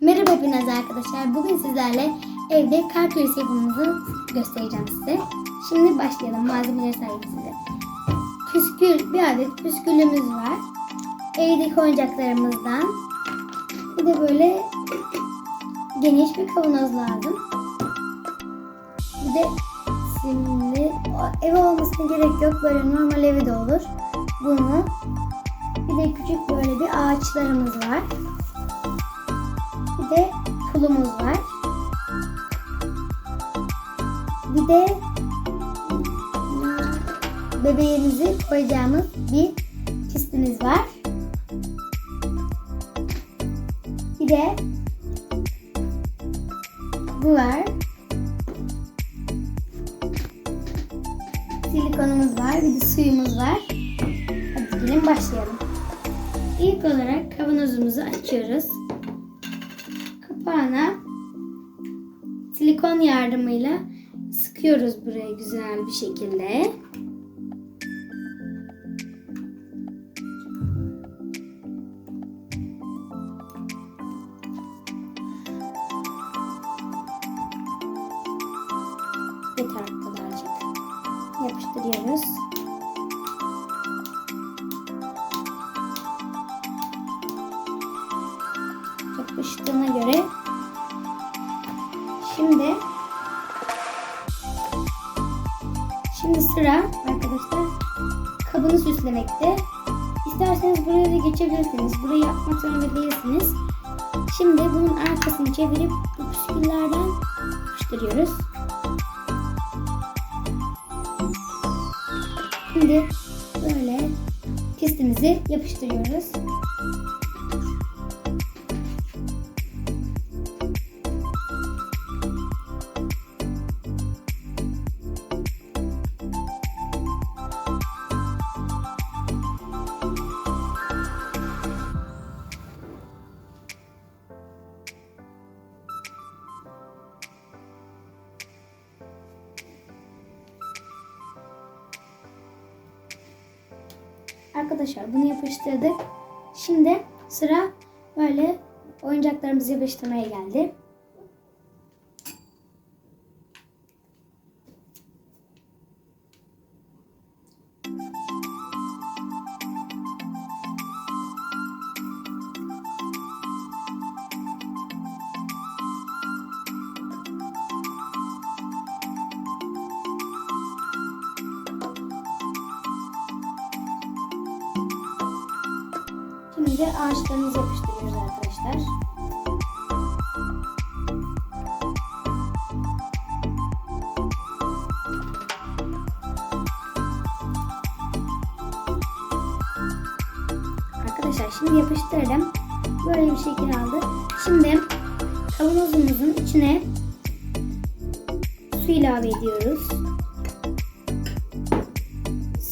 Merhaba hepiniz arkadaşlar. Bugün sizlerle evde kar küresi yapımımızı göstereceğim size. Şimdi başlayalım malzemeleri sayayım size. Püskül, bir adet püskülümüz var. Evdeki oyuncaklarımızdan. Bir de böyle geniş bir kavanoz lazım. Bir de şimdi ev olmasına gerek yok. Böyle normal evi de olur. Bunu bir de küçük böyle bir ağaçlarımız var. Bir de pulumuz var. Bir de bebeğimizi koyacağımız bir pistimiz var. Bir de bu var. Silikonumuz var. Bir de suyumuz var. Hadi gelin başlayalım. İlk olarak kavanozumuzu açıyoruz kapağına silikon yardımıyla sıkıyoruz buraya güzel bir şekilde. Yeter bu. Yapıştırıyoruz. Yapıştığına göre şimdi şimdi sıra arkadaşlar kabını süslemekte. İsterseniz buraya da geçebilirsiniz. Burayı yapmak zorunda değilsiniz. Şimdi bunun arkasını çevirip bu püsküllerden yapıştırıyoruz. Şimdi böyle pistimizi yapıştırıyoruz. Arkadaşlar bunu yapıştırdık. Şimdi sıra böyle oyuncaklarımızı yapıştırmaya geldi. Şimdi ağaçlarımızı yapıştırıyoruz arkadaşlar. Arkadaşlar şimdi yapıştırdım. Böyle bir şekil aldı. Şimdi kavanozumuzun içine su ilave ediyoruz.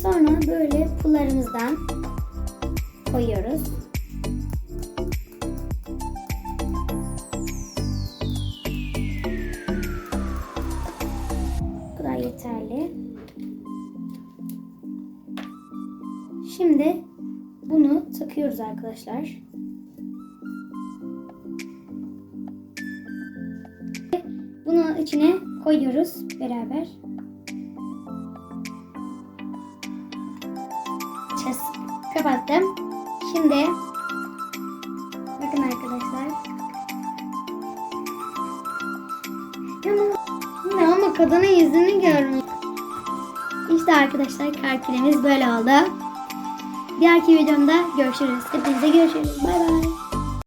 Sonra böyle pullarımızdan koyuyoruz. Yeterli. Şimdi bunu takıyoruz arkadaşlar. Bunu içine koyuyoruz beraber. Kapattım. Şimdi ama kadının yüzünü görmüş. İşte arkadaşlar kar küremiz böyle oldu. Diğerki videomda görüşürüz. Hepinize görüşürüz. Bay bay.